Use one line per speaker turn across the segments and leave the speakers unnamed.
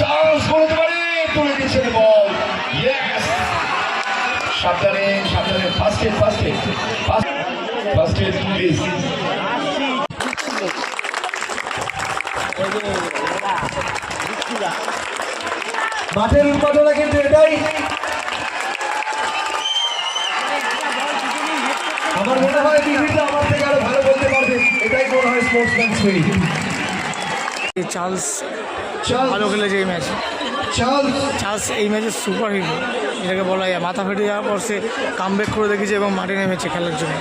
Chance বলতে পারে, তুলে দিয়েছেন বল। সাবধানে সাবধানে first aid first aid first aid please
মাঠের উন্মাদনা কিন্তু এটাই। আমার মনে হয় টিভিটা আমার থেকে আরও ভালো বলতে পারবে। এটাই মনে হয় স্পোর্টসম্যান স্পিরিট
চার্লস ভালো খেলেছে এই ম্যাচ।
চল।
চার্লস এই ম্যাচের সুপার হিরো এটাকে বলা যায়। মাথা ফেটে যাওয়ার পর সে কামব্যাক করে দেখেছে এবং মাঠে নেমেছে খেলার জন্য।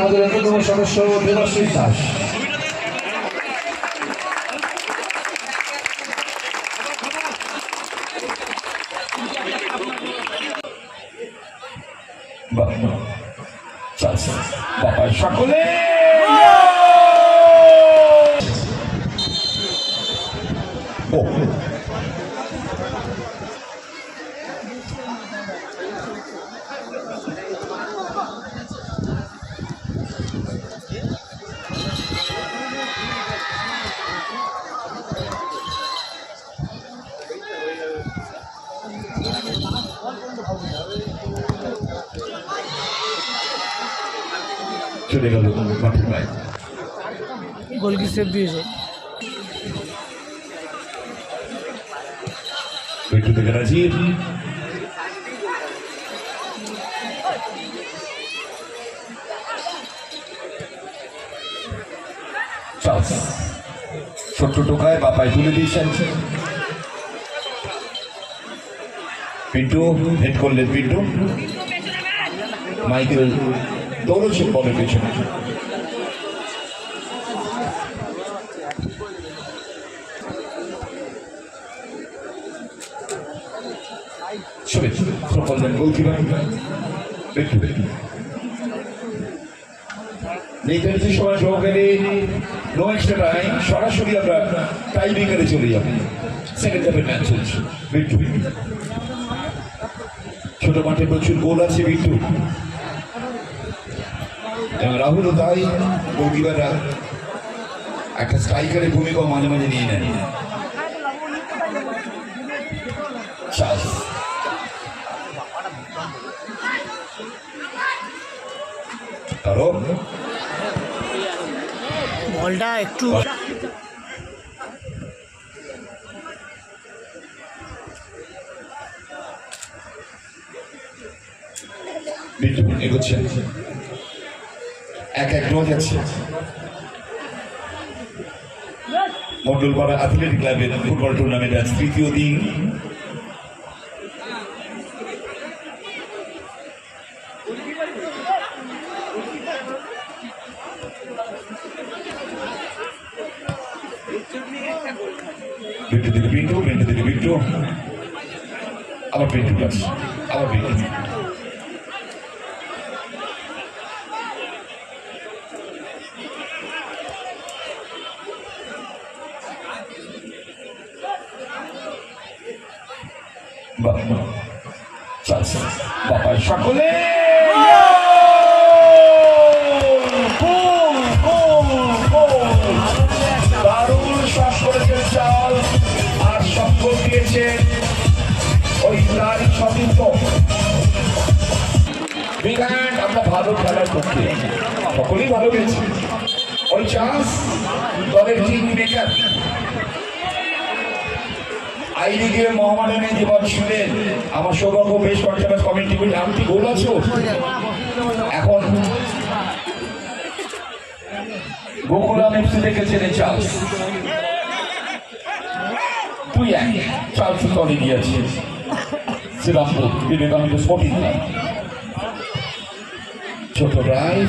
আমাদের অন্যতম সদস্য দেবাশিস দাস।
চলে গেল
গোলকি সেভ দিয়েছে।
একটু রাজীব চান্স ছোট্ট টোকায় বাপায় তুলে দিয়েছেন পিন্টু হেড করলেন পিন্টু মাইকেল দৌড়ছেন বলের পেছনে শুভেচ্ছা থ্রো করলেন গোলকিপার একটু একটু নির্ধারিত সময় সহকারে নো এক্সট্রা টাইম, সরাসরি আমরা টাই ব্রেকারে চলে যাব। সেকেন্ড হাফের ম্যাচ চলছে। বিট্টু ছোট মাঠে প্রচুর গোল আছে বিট্টু এবং রাহুলও তাই, গোলকিপাররা। একটা স্ট্রাইকারের ভূমিকা মাঝে মাঝে নিয়ে নেন চাষ কারণ
বলটা একটু
এগোচ্ছে। এক এক ড্র যাচ্ছে। মন্ডলপাড়া অ্যাথলেটিক ক্লাবের ফুটবল টুর্নামেন্ট আজ তৃতীয় দিন। বিট্টু থেকে বিট্টু বিট্টু থেকে বিট্টু আবার বিট্টু গাছ আবার বিট্টু ভালো খেলার পক্ষে সকলেই ভালো গেছি ওই চান্স দলের টিম মেকার তুই এক। চার্লস দলে গিয়েছে। শ্রীরামপুর বিবেকানন্দ স্পোর্টিং ছোট রায়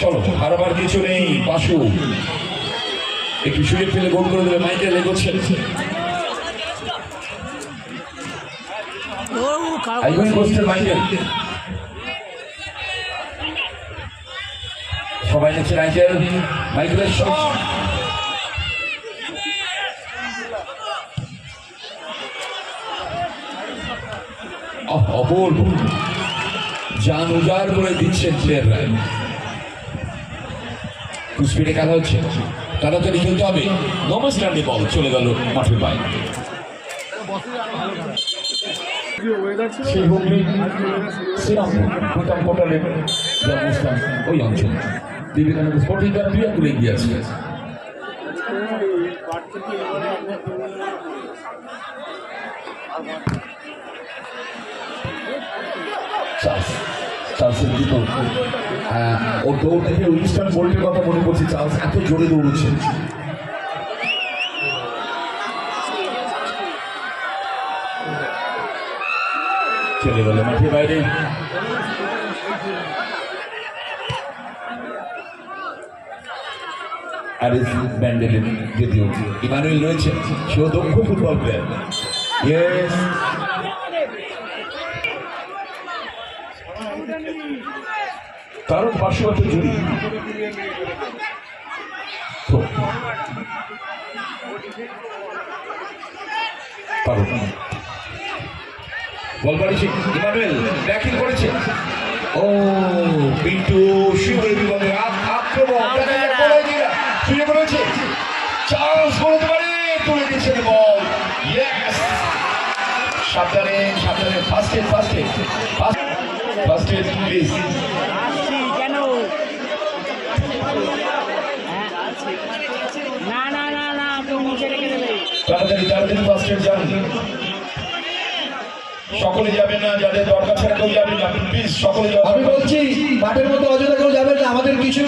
চলো হারবার কিছু নেই পাশু। একটু সুযোগ পেলে গোল করে দেবে মাইকেল এগোচ্ছে
ও কার
মাইকেল সবাই নিচ্ছে মাইকেল মাইকেলের শট। অপূর্ব। যান উজাড় করে দিচ্ছেন প্লেয়াররা স্পিডে খেলা হচ্ছে। তাড়াতাড়ি খেলতে হবে। নমস্কান্ডে বল চলে গেল মাঠের বাইরে সেই হুগলি শ্রীরামপুর প্রথম পোর্টালের জন্মস্থান ওই অঞ্চল। বিবেকানন্দ স্পোর্টিং ক্লাব প্রিয়াপুরে এগিয়ে আছে। চার্লস চার্লসের দুটো আহ, ওর দৌড় দেখে উইলিস্টন বোল্টের কথা মনে পড়ছে চার্লস এত জোরে দৌড়চ্ছে চলে গেল মাঠের বাইরে। আর ব্যান্ডেলের যদিও ইমানুয়েল রয়েছে সেও দক্ষ ফুটবল প্লেয়ার। ইয়েস কারণ পার্শ্ববর্তী জুড়ি। তো, কারণ বল বাড়িছে ইমানুয়েল করেছে। ও পিন্টু শিবের বিপদে আক্রমণ। শুয়ে করেছে চার্লস বলতে পারে তুলে দিয়েছেন বল। সাবধানে সাবধানে। ফার্স্ট ফার্স্ট ফার্স্ট প্লিজ
আসছি কেন হ্যাঁ? না না না না কেউ নিচে রেখে দেবে
তাড়াতাড়ি তাড়াতাড়ি এড যান। সকলে যাবেন না যাদের দরকার ছাড়া কেউ যাবেন না। প্লিজ সকলে
আমি বলছি মাঠের মধ্যে অযথা কেউ যাবেন না। আমাদের কিছু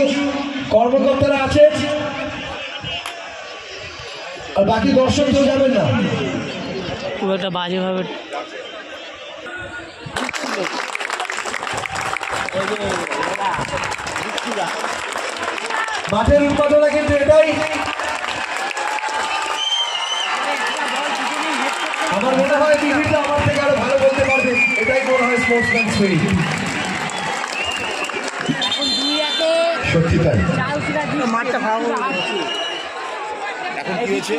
কর্মকর্তারা আছে। আর বাকি দর্শক কেউ যাবেন না।
খুব একটা বাজেভাবে
মাঠের উৎপাদনা কিন্তু এটাই। আমার মনে হয় টিভিটা আমার থেকে আরও ভালো বলতে পারবে। এটাই মনে হয় স্পোর্টসম্যান স্পিরিট সত্যি তাই
মাঠটা ভালো
এখন কি হয়েছে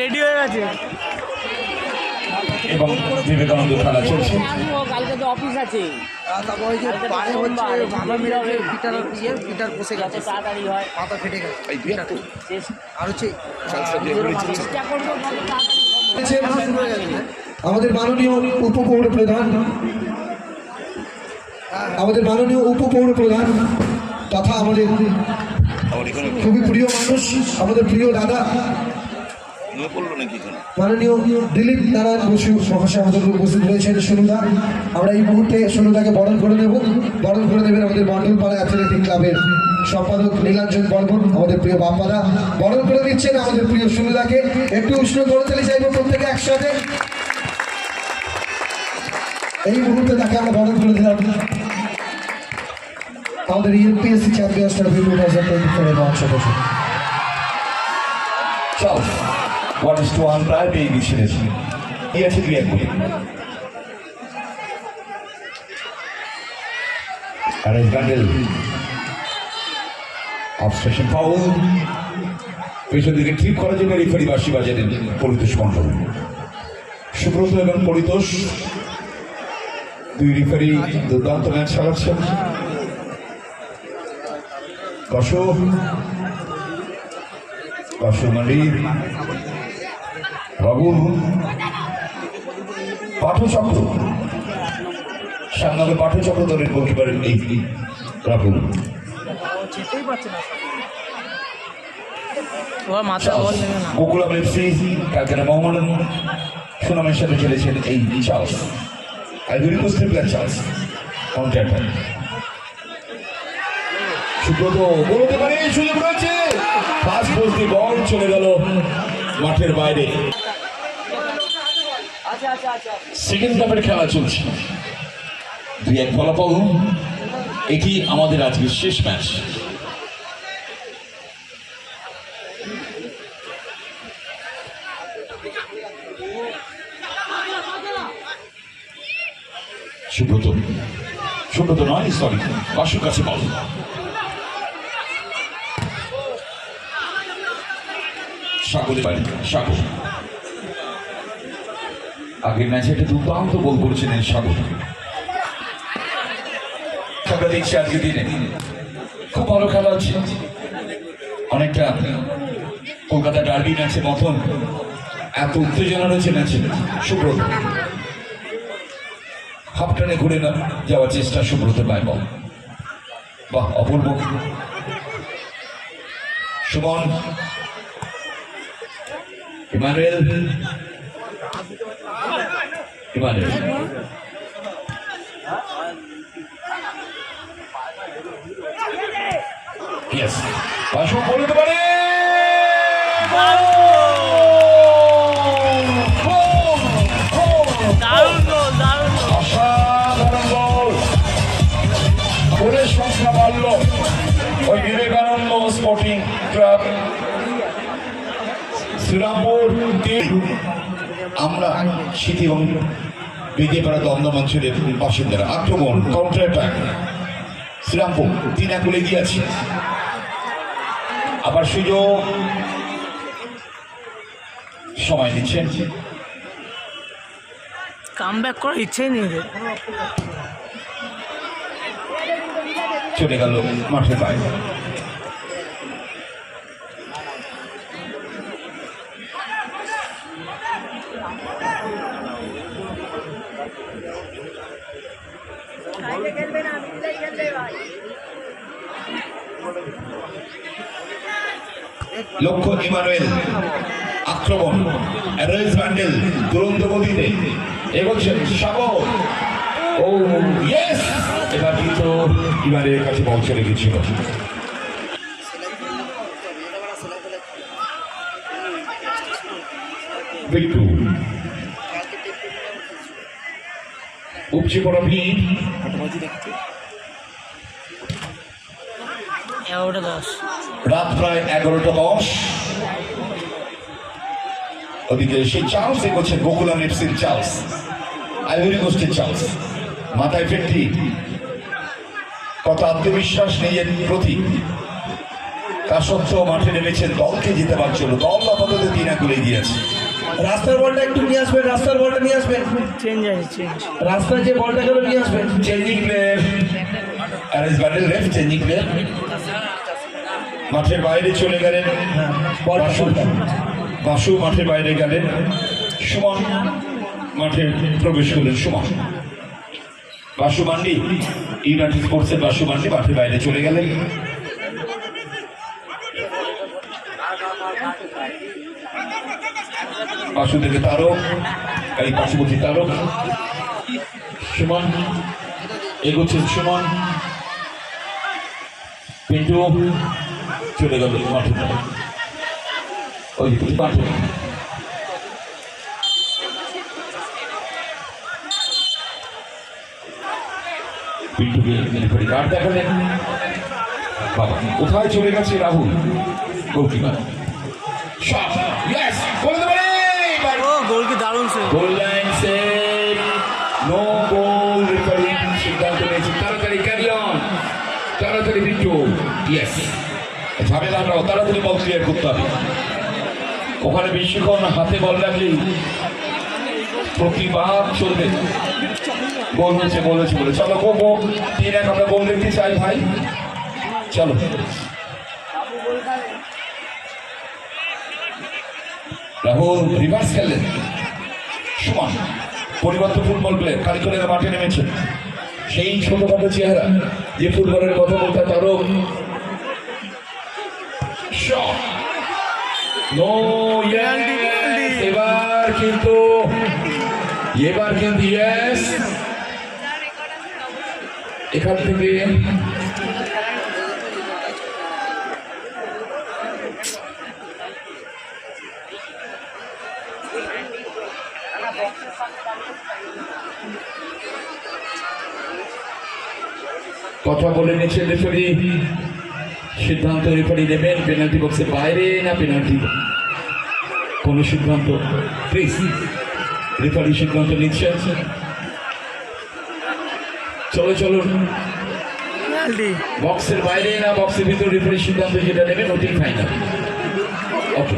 রেডি হয়ে গেছে
এবং বিবেকানন্দ খেলা চলছে।
কালকে তো অফিস আছে।
আর হচ্ছে
আমাদের মাননীয় উপপৌর প্রধান আমাদের মাননীয় উপপৌর প্রধান তথা আমাদের খুবই প্রিয় মানুষ, আমাদের প্রিয় দাদা। মাননীয় দিলীপ উপস্থিত সোনুদা। আমরা এই মুহূর্তে সোনুদাকে বরণ করে নেব। বরণ করে নেবেন আমাদের মন্ডলপাড়া অ্যাথলেটিক ক্লাবের সম্পাদক নীলাঞ্জন বর্মন, আমাদের প্রিয় বাপ্পাদা বরণ করে দিচ্ছেন আমাদের প্রিয় সোনুদাকে একটু উষ্ণ করে তুলে চাইব প্রত্যেকে একসাথে। এই মুহূর্তে তাকে আমরা বরণ করে দিলাম। আমাদের UPSC champions trophy two thousand twenty ফোরের
টু ওয়ান প্রায় পেয়ে গিয়েছিলেন কি আছে দুই এক গোলে। আর এই অবস্ট্রাকশন ফাউল পেছন দিকে ঠিক করার জন্য রেফারি বাসি বাজারেন পরিতোষ মণ্ডল। সুব্রত এবং পরিতোষ, দুই রেফারি দুর্দান্ত ম্যাচ চালাচ্ছেন কশো কশোমারি রগুল পাঠচক্র। সামনে পাঠচক্র দলের গোলকিপার এই
মাথা বল নেবে না।
মোহাম্মদন সুনামের সাথে খেলেছেন এই চার্লস আইভরি কোস্টের প্লেয়ার চার্লস কাউন্টার সুব্রত বলতে পারে সুযোগ রয়েছে। পাঁচ বলতে বল চলে গেল মাঠের বাইরে।
আচ্ছা আচ্ছা আচ্ছা।
সেকেন্ড কাপের খেলা চলছে। দুই এক ফলাফল। এটি আমাদের আজকের শেষ ম্যাচ সুব্রত সুব্রত নয় সরি বাসুর কাছে বল। আগের ম্যাচে একটা দুর্দান্ত গোল করেছিলেন সাগর। আমরা দেখছি আজকে দিনে। খুব ভালো খেলা হচ্ছে। অনেকটা কলকাতা ডার্বি ম্যাচের মতন এত উত্তেজনা রয়েছে ম্যাচে সুব্রত। হাফ টানে ঘুরে না যাওয়ার চেষ্টা সুব্রত পায় বল। বাহ, অপূর্ব। সুমন। ইমানুয়েল। ইমানুয়েল। পারে
দারুণ
গোলের সংখ্যা বাড়ল। ওই বিবেকানন্দ স্পোর্টিং ক্লাব। শ্রীরামপুর। আমরা স্মৃতি এবং বেদিয়েপাড়া দমদম বাসিন্দারা আক্রমণ কাউন্টার অ্যাটাক শ্রীরামপুর তিন এক গোলে আবার সুযোগ। সময় নিচ্ছেন।
কাম ব্যাক করার ইচ্ছেই নেই।
চলে গেল মাঠের বাইরে লক্ষ্য ইমানুয়েল আক্রমণ অ্যারোয়েজ ব্যান্ডেল দুরন্ত গতিতে এগোচ্ছেন সাগর। ও ইয়েস এবার কিন্তু ইমানের কাছে বল চলে গেছিল বিট্টু উপচে পড়া ভিড়। রাত প্রায় এগারোটা দশ। ওদিকে সেই চার্লস এগোচ্ছেন গোকুলাম এফসির চার্লস। Ivory কোস্টের Charles. মাথায় ফেটটি কত আত্মবিশ্বাস নেই এর প্রতি তা সত্ত্বেও মাঠে নেমেছেন দলকে জিতেবার জন্য। দল আপাতত তিন করে গিয়েছে
রাস্তার বলটা একটু নিয়ে আসবেন রাস্তার বলটা নিয়ে আসবেন।
চেঞ্জ
রাস্তায় যে বলটা গেল নিয়ে আসবেন।
Changing player Bandel left changing player মাঠের বাইরে চলে গেলেন বাসু। বাসু মাঠের বাইরে গেলেন সুমন। মাঠে প্রবেশ করলেন সুমন। বাসু মান্ডি, ইউনাইটেড স্পোর্টসের বাসু মাঠের বাইরে চলে গেলেন। বাসু থেকে তারক এই পার্শ্ববর্তী তারক। সুমন এগোচ্ছেন সুমন। পিন্টু, চলে গেল মাঠে। ওই মাঠে পিন্টুকে রেফারি কার্ড দেখালেন বাবা কোথায় চলে গেছে রাহুল? গোলকিপার। শট ইয়েস বলতে পারে
ও গোল কি দারুণ সে
goal line save no goal referee সিদ্ধান্ত নিয়েছে। তাড়াতাড়ি ক্যারি অন তাড়াতাড়ি বিট্টু। ইয়েস ঝামেলা তাড়াতাড়ি বল ক্লিয়ার করতে হবে। ওখানে বেশিক্ষণ হাতে বল লাগলেই প্রতিবাদ চলবে। গোল হয়েছে বলে চলো গো গো তিন এক আমরা গোল দেখতে চাই ভাই। চলো। রাহুল রিভার্স খেললেন। সমান পরিবর্তন ফুটবল প্লেয়ার কারিগরের মাঠে নেমেছে। সেই ছোটখাটো চেহারা যে ফুটবলের কথা বলতে তারও এবার কিন্তু এবার কিন্তু ইয়েস এখান থেকে কথা বলে নিচ্ছেন রেফারি সিদ্ধান্ত রেফারি নেবেন পেনাল্টি বক্সের বাইরে না পেনাল্টি কোন সিদ্ধান্ত প্লিজ রেফারি সিদ্ধান্ত নিচ্ছেন চলো চলো। বক্সের বাইরে না বক্সের ভিতরে রেফারি সিদ্ধান্ত যেটা নেবেন ওটাই ফাইনাল ওকে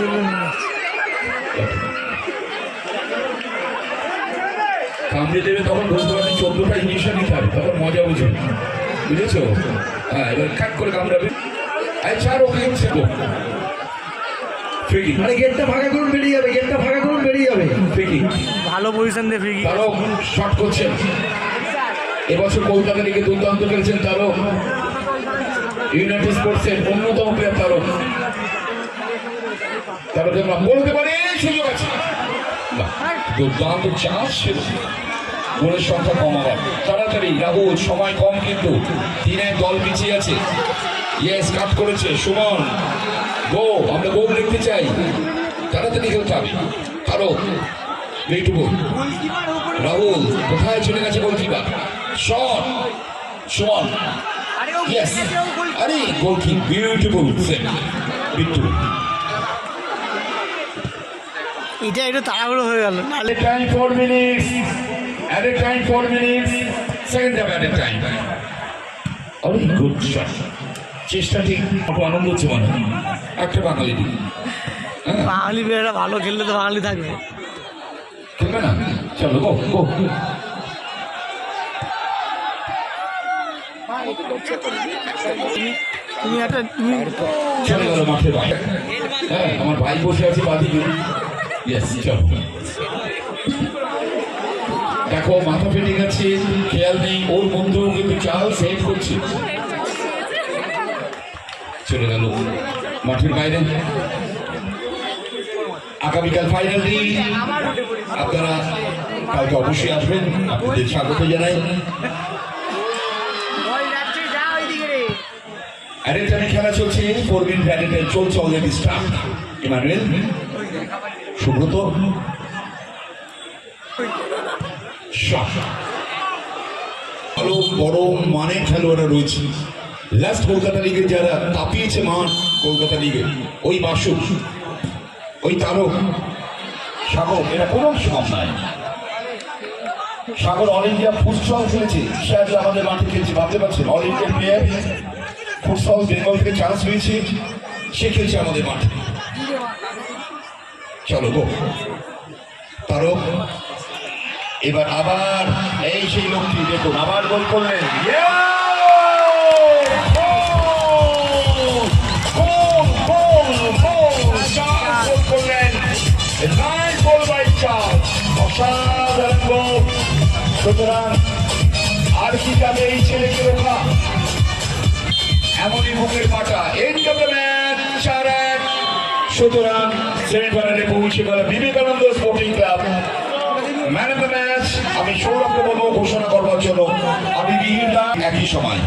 নিয়ে
কামড়ে দেবে তখন বুঝতে পারছি চোদ্দটা ইঞ্জেকশন নিতে হবে তখন মজা বুঝবে। বুঝেছ? হ্যাঁ এবার কাট করে কামড়াবে। এই চার ওকে ফ্রি
আরে গেটটা ফাঁকা করুন বেরিয়ে যাবে গেটটা ফাঁকা করুন বেরিয়ে যাবে।
ফ্রি
ভালো পজিশন দিয়ে ফ্রি
তারও শট করছেন। এবছর কলকাতা লিগে দুর্দান্ত খেলেছেন তারও ইউনাইটেড স্পোর্টসের অন্যতম প্লেয়ার তারও তারও যেন বলতে পারে সুযোগ আছে। দুর্দান্ত চান্স ছিল। গোলের সংখ্যা কম আবার। তাড়াতাড়ি রাহুল সময় কম কিন্তু। তিনে দল পিছিয়ে আছে। ইয়েস কাট করেছে সুমন। গো আমরা গোল দেখতে চাই। তাড়াতাড়ি খেলতে হবে তারও এইটুকু রাহুল কোথায় চলে গেছে গোলকিপার? শট। সুমন। ইয়েস আরে গোলকি বিউটিফুল বিট্টু।
এটা একটু তাড়াহুড়ো হয়ে গেল। নাহলে
Added time four minutes. Added time four minutes. Second half added time. অনেক গুড শট চেষ্টা ঠিক। আনন্দ হচ্ছে মনে হয়। একটা বাঙালি দিক
বাঙালি প্লেয়াররা ভালো খেললে তো বাঙালি থাকবে।
খেলবে না? চলো গো গো।
তুমি একটা তুমি
চলে গেল মাঠে হ্যাঁ আমার ভাই বসে আছে ইয়েস চলো। দেখো মাথা ফেটে গেছে খেয়াল নেই ওর বন্ধু কিন্তু চাল সেভ করছে। চলে গেল। মাঠের বাইরে। আগামীকাল ফাইনাল আপনারা কালকে অবশ্যই আসবেন। আপনাদের স্বাগত জানাই।
বল যাচ্ছে যা ওইদিকে রে
অ্যাডেলটানে খেলা চলছে ফোর চলছে ভালো বড় রয়েছে। লাস্ট কলকাতা লিগে যারা তাপিয়েছে মাঠ কলকাতা লিগে ওই বাসুক ওই তারক, সাগর, এরা কোনো কম নাই। সাগর অল ইন্ডিয়া ফুটসল খেলেছে সে আমাদের মাঠে খেলছে, ভাবতে পারছেন? All India player futsal Bengal থেকে চান্স পেয়েছে, সে খেলছে আমাদের মাঠে। চলো গো তারক, এবার আবার এই সেই লোকটি, দেখুন, আবার গোল করলেন। সুতরাং আর কি যাবে এই ছেলেকে রোখা এমনই বুকের পাটা এন্ড অফ দ্য ম্যাচ চার এক সুতরাং সেমিফাইনালে পৌঁছে গেল Vivekananda sporting club man of the match আমি সৌরভকে বলব, ঘোষণা করবার জন্য। আমি বিহিতা একই সময়।